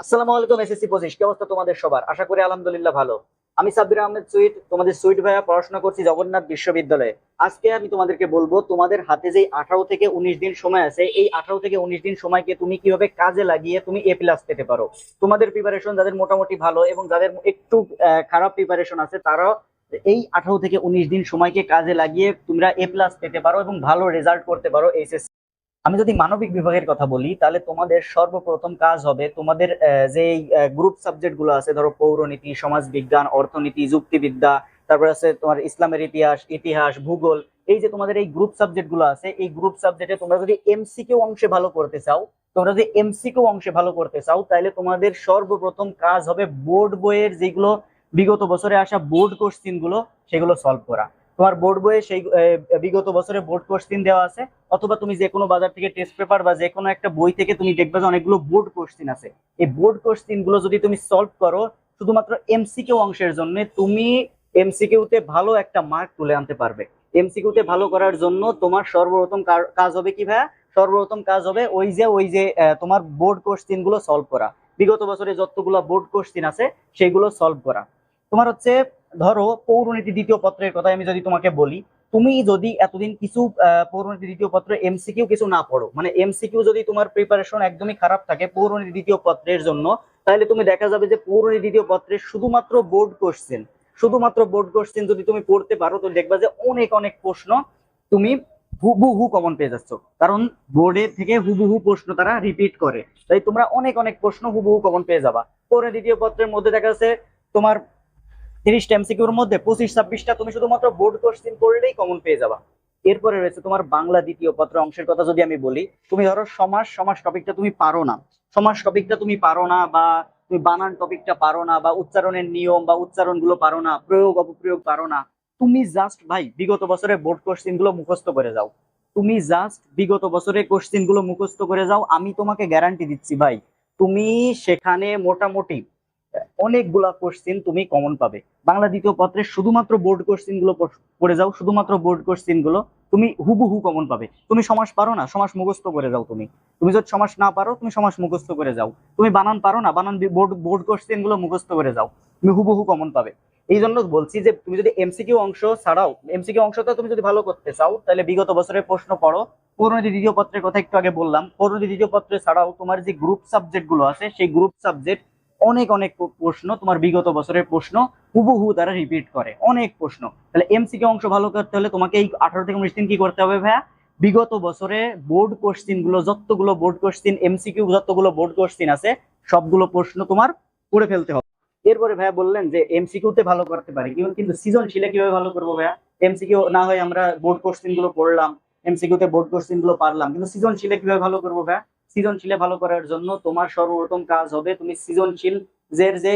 আসসালামু আলাইকুম, এসএসসি পঁচিশ। কি অবস্থা তোমাদের সবার? আশা করি আলহামদুলিল্লাহ ভালো। আমি সাব্বির আহমেদ সুইট, তোমাদের সুইট ভাইয়া পড়াশোনা করছি জগন্নাথ বিশ্ববিদ্যালয়ে। আজকে আমি তোমাদেরকে বলব, তোমাদের হাতে যে আঠারো থেকে উনিশ দিন সময় আছে, এই আঠারো থেকে উনিশ দিন সময়কে তুমি কীভাবে কাজে লাগিয়ে তুমি এ প্লাস পেতে পারো? তোমাদের প্রিপারেশন যাদের মোটামুটি ভালো এবং যাদের একটু খারাপ প্রিপারেশন আছে, তারাও এই আঠারো থেকে উনিশ দিন সময়কে কাজে লাগিয়ে তোমরা এ প্লাস পেতে পারো এবং ভালো রেজাল্ট করতে পারো এইচএসসি আমি যদি মানবিক বিভাগের কথা বলি, তাহলে তোমাদের সর্বপ্রথম কাজ হবে তোমাদের যে গ্রুপ সাবজেক্টগুলো আছে, ধরো পৌরনীতি সমাজ বিজ্ঞান অর্থনীতি, যুক্তিবিদ্যা, তারপর আছে তোমার ইসলামের ইতিহাস ইতিহাস, ভূগোল, এই যে তোমাদের এই গ্রুপ সাবজেক্টগুলো আছে, এই গ্রুপ সাবজেক্টে তোমরা যদি এমসিকিউ অংশে ভালো করতে চাও, তোমরা যদি এমসিকিউ অংশে ভালো করতে চাও, তাহলে তোমাদের সর্বপ্রথম কাজ হবে বোর্ড বইয়ের যেগুলো বিগত বছরে আসা বোর্ড কোশ্চিনগুলো, সেগুলো সলভ করা। তোমার বোর্ড বইয়ে সেই বিগত বছরে বোর্ড কোশ্চিন দেওয়া আছে, অথবা তুমি যে কোনো বাজার থেকে টেস্ট পেপার বা যে কোনো একটা বই থেকে তুমি দেখবে যে অনেকগুলো বোর্ড কোশ্চিন আছে। এই বোর্ড কোশ্চিনগুলো যদি তুমি সলভ করো, শুধুমাত্র এমসিকিউ অংশের জন্য তুমি এমসিকিউ তে ভালো একটা মার্ক তুলে আনতে পারবে। এমসিকিউ তে ভালো করার জন্য তোমার সর্বপ্রথম কাজ হবে কি ভাইয়া? সর্বপ্রথম কাজ হবে ওই যে ওই যে তোমার বোর্ড কোশ্চিনগুলো সলভ করা। বিগত বছরে যতগুলো বোর্ড কোশ্চিন আছে, সেগুলো সলভ করা। তোমার হচ্ছে ধরো পৌরনীতি দ্বিতীয় পত্রের কথা আমি যদি তোমাকে বলি, তুমি যদি এতদিন কিছু পৌরনীতি দ্বিতীয় পত্র এমসিকিউ কিছু না পড়ো মানে এমসিকিউ যদি তোমার প্রিপারেশন একদমই খারাপ থাকে পৌরনীতি দ্বিতীয় পত্রের জন্য, তাহলে তুমি দেখা যাবে যে পৌরনীতি দ্বিতীয় পত্রের শুধুমাত্র বোর্ড কোশ্চেন শুধুমাত্র বোর্ড কোশ্চেন যদি তুমি পড়তে পারো, তো দেখবা যে অনেক অনেক প্রশ্ন তুমি হুবহু কমন পেয়ে যাচ্ছ। কারণ বোর্ডে থেকে হুবহু প্রশ্ন তারা রিপিট করে। তাই তোমরা অনেক অনেক প্রশ্ন হুবহু কমন পেয়ে যাবা। পরে দ্বিতীয় পত্রের মধ্যে দেখা যাচ্ছে তোমার তিরিশটা এমসিকিউর মধ্যে পঁচিশ, ছাব্বিশটা তুমি শুধুমাত্র বোর্ড কোশ্চেন করলেই কমন পেয়ে যাবা। এরপরে রয়েছে তোমার বাংলা দ্বিতীয় পত্র অংশের কথা যদি আমি বলি, তুমি ধরো সমাজ সমাজ টপিকটা তুমি পারো না। সমাজ টপিকটা তুমি পারো না বা তুমি বানান টপিকটা পারো না বা উচ্চারণের নিয়ম বা উচ্চারণগুলো পারো না, প্রয়োগ, অপপ্রয়োগ পারো না, তুমি জাস্ট ভাই বিগত বছরের বোর্ড কোশ্চেনগুলো মুখস্থ করে যাও। তুমি জাস্ট বিগত বছরের কোশ্চেনগুলো মুখস্থ করে যাও, আমি তোমাকে গ্যারান্টি দিচ্ছি ভাই, তুমি সেখানে মোটামুটি অনেকগুলা কোশ্চেন তুমি কমন পাবে। বাংলা দ্বিতীয় পত্রে শুধুমাত্র বোর্ড কোশ্চেনগুলো পড়ে যাও, শুধুমাত্র বোর্ড কোশ্চেনগুলো তুমি হুবহু কমন পাবে। তুমি সমাস পারো না, সমাস মুখস্থ করে যাও তুমি। তুমি যদি সমাস না পারো, তুমি সমাস মুখস্থ করে যাও। তুমি বানান পারো না, বানান বোর্ড বোর্ড কোশ্চেনগুলো মুখস্থ করে যাও। তুমি হুবহু কমন পাবে। এই জন্য বলছি যে, তুমি যদি এমসিকিউ অংশ ছাড়াও এমসিকিউ অংশটা তুমি যদি ভালো করতে চাও, তাহলে বিগত বছরের প্রশ্ন পড়ো। পৌরনীতি দ্বিতীয় পত্রের কথা একটু আগে বললাম। পৌরনীতি দ্বিতীয় পত্রে ছাড়াও তোমার যে গ্রুপ সাবজেক্টগুলো আছে, সেই গ্রুপ সাবজেক্ট অনেক অনেক প্রশ্ন, তোমার বিগত বছরের প্রশ্ন হুবহু তারা রিপিট করে। অনেক প্রশ্ন। তাহলে এমসিকিউ অংশ ভালো করতে হলে তোমাকে এই আঠারো থেকে উনিশ দিন কি করতে হবে ভাইয়া? বিগত বছরে বোর্ড কোশ্চিনগুলো, যতগুলো বোর্ড কোশ্চিন এমসিকিউ যতগুলো বোর্ড কোশ্চিন আছে, সবগুলো প্রশ্ন তোমার করে ফেলতে হবে। এরপরে ভাইয়া বললেন যে এমসিকিউ তে ভালো করতে পারি। কিন্তু সৃজনশীলে কীভাবে ভালো করব ভাইয়া? এমসিকিউ না হয় আমরা বোর্ড কোশ্চিনগুলো পড়লাম এমসিকিউ তে বোর্ড কোশ্চিনগুলো পারলাম। কিন্তু সৃজনশীলে কীভাবে ভালো করব ভাইয়া? সৃজনশীলে ভালো করার জন্য তোমার সর্বপ্রথম কাজ হবে তুমি সৃজনশীল যে যে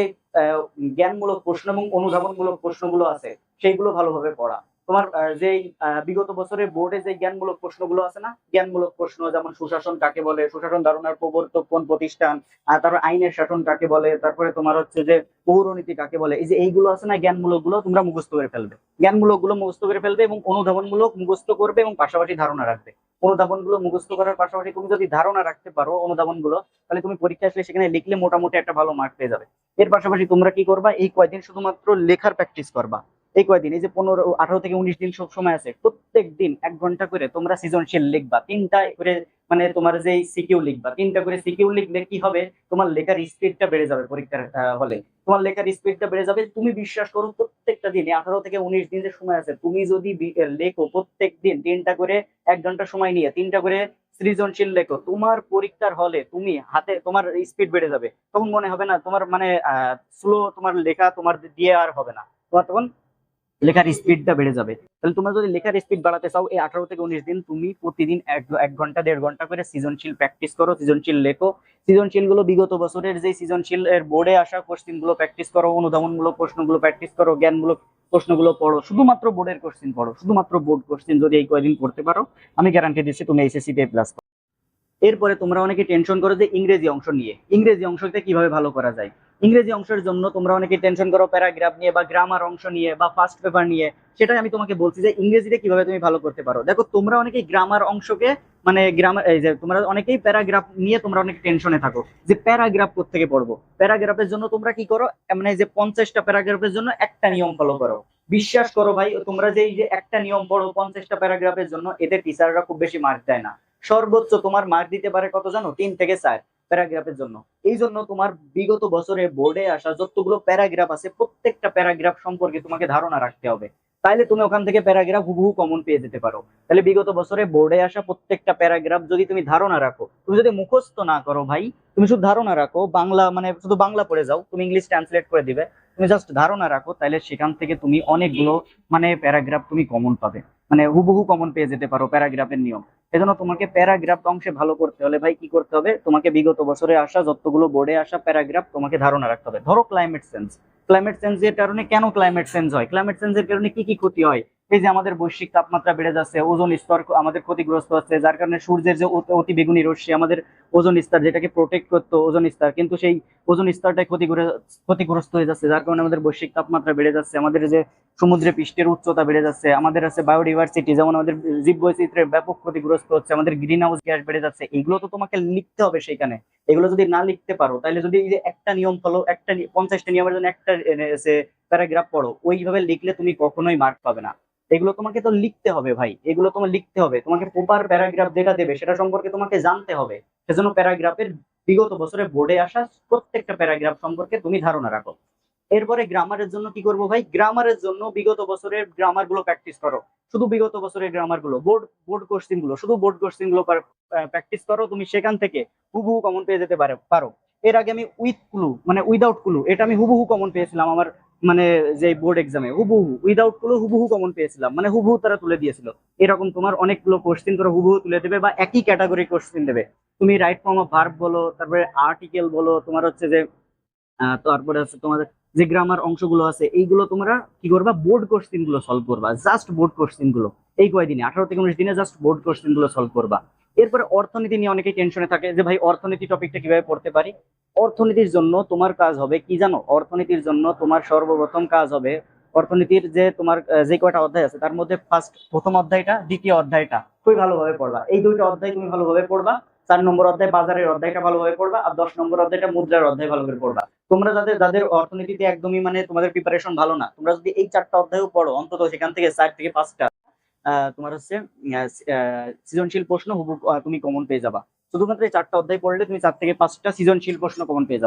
জ্ঞানমূলক প্রশ্ন এবং অনুধাবনমূলক প্রশ্নগুলো আছে সেইগুলো ভালোভাবে পড়া। তোমার আহ, বিগত বছরের বোর্ডে যে জ্ঞানমূলক প্রশ্নগুলো আছে না জ্ঞানমূলক প্রশ্ন যেমন সুশাসন কাকে বলে সুশাসন ধারণার প্রবর্তক কোন প্রতিষ্ঠান তারপর আইনের শাসন কাকে বলে তারপরে তোমার হচ্ছে যে পৌরনীতি কাকে বলে এই যে এইগুলো আছে না জ্ঞানমূলকগুলো তোমরা মুখস্থ করে ফেলবে। জ্ঞানমূলকগুলো মুখস্থ করে ফেলবে এবং অনুধাবনমূলক মুখস্থ করবে এবং পাশাপাশি ধারণা রাখবে। অনুধাবনগুলো মুখস্থ করার পাশাপাশি তুমি যদি ধারণা রাখতে পারো অনুধাবনগুলো তাহলে তুমি পরীক্ষা আসলে সেখানে লিখলে মোটামুটি একটা ভালো মার্ক পেয়ে যাবে। এর পাশাপাশি তোমরা কি করবা? এই কয়দিন শুধুমাত্র লেখার প্র্যাকটিস করবা। এই কয়দিন, এই যে পনেরো, আঠারো থেকে উনিশ দিন সব সময় আছে, প্রত্যেক দিন এক ঘণ্টা করে তোমরা সৃজনশীল লিখবা, তিনটা করে মানে তোমার যে সিকিউ লিখবা, তিনটা করে সিকিউ লিখলে কি হবে? তোমার লেখার স্পিডটা বেড়ে যাবে পরীক্ষার হলে। তোমার লেখার স্পিডটা বেড়ে যাবে, তুমি বিশ্বাস করো প্রত্যেকটা দিনে আঠারো থেকে উনিশ দিন যে সময় আছে, তুমি যদি লেখো প্রত্যেক দিন তিনটা করে এক ঘণ্টা সময় নিয়ে, তিনটা করে সৃজনশীল লেখো, তোমার পরীক্ষার হলে তুমি হাতে তোমার স্পিড বেড়ে যাবে। তখন মনে হবে না তোমার মানে স্লো তোমার লেখা তোমার দিয়ে আর হবে না। তোমার তখন লেখার স্পিডটা বেড়ে যাবে। তাহলে তোমরা যদি লেখার স্পিড বাড়াতে চাও, এই আঠারো থেকে উনিশ দিন তুমি প্রতিদিন এক ঘণ্টা, দেড় ঘণ্টা করে সৃজনশীল প্র্যাকটিস করো, সৃজনশীল লেখো। সৃজনশীলগুলো বিগত বছরের যে সৃজনশীল, এর বোর্ডে আসা কোশ্চিনগুলো প্র্যাকটিস করো, অনুধাবনমূলক প্রশ্নগুলো প্র্যাকটিস করো, জ্ঞানমূলক প্রশ্নগুলো পড়ো, শুধুমাত্র বোর্ডের কোশ্চিন পড়ো, শুধুমাত্র বোর্ড কোশ্চিন যদি এই কয়দিন পড়তে পারো, আমি গ্যারান্টি দিচ্ছি তুমি এইচএসসি তে প্লাস এরপরে তোমরা অনেকে টেনশন করো যে ইংরেজি অংশ নিয়ে। ইংরেজি অংশতে কীভাবে ভালো করা যায়? ইংরেজি অংশের জন্য তোমরা অনেকে টেনশন করো প্যারাগ্রাফ নিয়ে বা গ্রামার অংশ নিয়ে বা ফার্স্ট পেপার নিয়ে, সেটাই আমি তোমাকে বলছি যে ইংরেজিতে কীভাবে তুমি ভালো করতে পারো। দেখো, তোমরা অনেকেই গ্রামার অংশকে মানে গ্রামার এই যে তোমরা অনেকেই প্যারাগ্রাফ নিয়ে তোমরা অনেক টেনশনে থাকো যে প্যারাগ্রাফ থেকে পড়ব। প্যারাগ্রাফের জন্য তোমরা কি করো মানে যে পঞ্চাশটা প্যারাগ্রাফের জন্য একটা নিয়ম ফলো করো। বিশ্বাস করো ভাই, তোমরা যে এই যে একটা নিয়ম পড়ো পঞ্চাশটা প্যারাগ্রাফের জন্য, এতে টিচাররা খুব বেশি মার্ক দেয় না। সর্বোচ্চ তোমার মার্ক দিতে পারে কত জানো? তিন থেকে চার। প্যারাগ্রাফের জন্য। এই জন্য তোমার বিগত বছরে বোর্ডে আসা যতগুলো প্যারাগ্রাফ আছে, প্রত্যেকটা প্যারাগ্রাফ সম্পর্কে তোমাকে ধারণা রাখতে হবে। তাইলে তুমি ওখান থেকে প্যারাগ্রাফ হুবহু কমন পেয়ে যেতে পারো। তাহলে বিগত বছরে বোর্ডে আসা প্রত্যেকটা প্যারাগ্রাফ যদি তুমি ধারণা রাখো, তুমি যদি মুখস্থ না করো ভাই, তুমি শুধু ধারণা রাখো, বাংলা মানে শুধু বাংলা পড়ে যাও, তুমি ইংলিশ ট্রান্সলেট করে দিবে, তুমি জাস্ট ধারণা রাখো তাহলে সেখান থেকে তুমি অনেকগুলো মানে প্যারাগ্রাফ তুমি কমন পাবে। মানে হুবহু কমন পেয়ে যেতে পারো প্যারাগ্রাফের নিয়ম। এজন্য তোমাকে প্যারাগ্রাফ অংশে ভালো করতে হলে ভাই কি করতে হবে? তোমাকে বিগত বছরে আসা যতগুলো বোর্ডে আসা প্যারাগ্রাফ তোমাকে ধারণা রাখতে হবে। ধরো ক্লাইমেট চেঞ্জ ক্লাইমেট চেঞ্জের কারণে কেন ক্লাইমেট চেঞ্জ হয়? ক্লাইমেট চেঞ্জের কারণে কি কি ক্ষতি হয়? এই যে আমাদের বৈশ্বিক তাপমাত্রা বেড়ে যাচ্ছে, ওজন স্তর আমাদের ক্ষতিগ্রস্ত হচ্ছে, যার কারণে সূর্যের যে অতি- বেগুনি রশ্মি, আমাদের ওজন স্তর যেটাকে প্রোটেক্ট করতো ওজন স্তর, কিন্তু সেই ওজন স্তরটাই ক্ষতিগ্র- ক্ষতিগ্রস্ত হয়ে যাচ্ছে, যার কারণে আমাদের বৈশ্বিক তাপমাত্রা বেড়ে যাচ্ছে, আমাদের যে সমুদ্রে পৃষ্ঠের উচ্চতা বেড়ে যাচ্ছে, আমাদের আছে বায়োডিভার্সিটি যেমন আমাদের জীব বৈচিত্র্যের ব্যাপক ক্ষতিগ্রস্ত হচ্ছে, আমাদের গ্রিন হাউস গ্যাস বেড়ে যাচ্ছে, এগুলো তো তোমাকে লিখতে হবে সেখানে এগুলো যদি না লিখতে পারো, তাহলে যদি এই যে একটা নিয়ম ফলো একটা পঞ্চাশটা নিয়মের জন্য একটা প্যারাগ্রাফ পড়ো, ওইভাবে লিখলে তুমি কখনোই মার্ক পাবে না। এগুলো তোমাকে তো লিখতে হবে ভাই, এগুলো তোমার লিখতে হবে। তোমাকে প্রপার প্যারাগ্রাফ যেটা দেবে সেটা সম্পর্কে তোমাকে জানতে হবে। সেজন্য প্যারাগ্রাফের বিগত বছরে বোর্ডে আসা প্রত্যেকটা প্যারাগ্রাফ সম্পর্কে তুমি ধারণা রাখো। এরপরে গ্রামারের জন্য কি করব ভাই? গ্রামারের জন্য বিগত বছরের গ্রামারগুলো প্র্যাকটিস করো। শুধু বিগত বছরের গ্রামারগুলো বোর্ড বোর্ড কোশ্চিনগুলো, শুধু বোর্ড কোশ্চিনগুলো প্র্যাকটিস করো, তুমি সেখান থেকে হুবহু কমন পেয়ে যেতে পারো পারো। এর আগে আমি উইথ ক্লু মানে উইদাউট ক্লু এটা আমি হুবহু কমন পেয়েছিলাম আমার মানে যে বোর্ড এক্সামে হুবহু উইদাউট ক্লু হুবহু কমন পেয়েছিলাম। মানে হুবহু তারা তুলে দিয়েছিল। এরকম তোমার অনেকগুলো কোশ্চিন তোরা হুবহু তুলে দেবে বা একই ক্যাটাগরি কোশ্চিন দেবে। তুমি রাইট ফর্ম অফ ভার্ব বলো, তারপরে আর্টিকেল বলো, তোমার হচ্ছে যে তারপরে হচ্ছে তোমাদের যে গ্রামার অংশগুলো আছে, এইগুলো তোমরা কি করবা? বোর্ড কোশ্চিনগুলো সলভ করবা। জাস্ট বোর্ড কোশ্চিনগুলো। এই কয়দিনে? আঠারো থেকে উনিশ দিনে জাস্ট বোর্ড কোশ্চিনগুলো সলভ করবা। এরপরে অর্থনীতি নিয়ে অনেকেই টেনশনে থাকে যে ভাই, অর্থনীতি টপিকটা কীভাবে পড়তে পারি? অর্থনীতির জন্য তোমার কাজ হবে কি জানো? অর্থনীতির জন্য তোমার সর্বপ্রথম কাজ হবে অর্থনীতির যে তোমার যে কয়টা অধ্যায় আছে, তার মধ্যে ফার্স্ট প্রথম অধ্যায়টা, দ্বিতীয় অধ্যায়টা খুবই ভালোভাবে পড়বা। এই দুইটা অধ্যায় তুমি ভালোভাবে পড়বা। চার নম্বর অধ্যায় বাজারের অধ্যায়টা ভালোভাবে পড়বা আর দশ নম্বর অধ্যায়টা মুদ্রার অধ্যায় ভালো করে পড়বা। তোমরা যাদের যাদের অর্থনীতিতে একদমই মানে তোমাদের প্রিপারেশন ভালো না, তোমরা যদি এই চারটা অধ্যায়ও পড়ো, অন্তত সেখান থেকে চার থেকে পাঁচটা তোমার হচ্ছে সৃজনশীল প্রশ্ন হুবু তুমি কমন পেয়ে যাবা। শুধুমাত্র চারটা অধ্যায় পড়লে তুমি চার থেকে পাঁচটা সৃজনশীল প্রশ্ন কমন পেয়ে যাবে।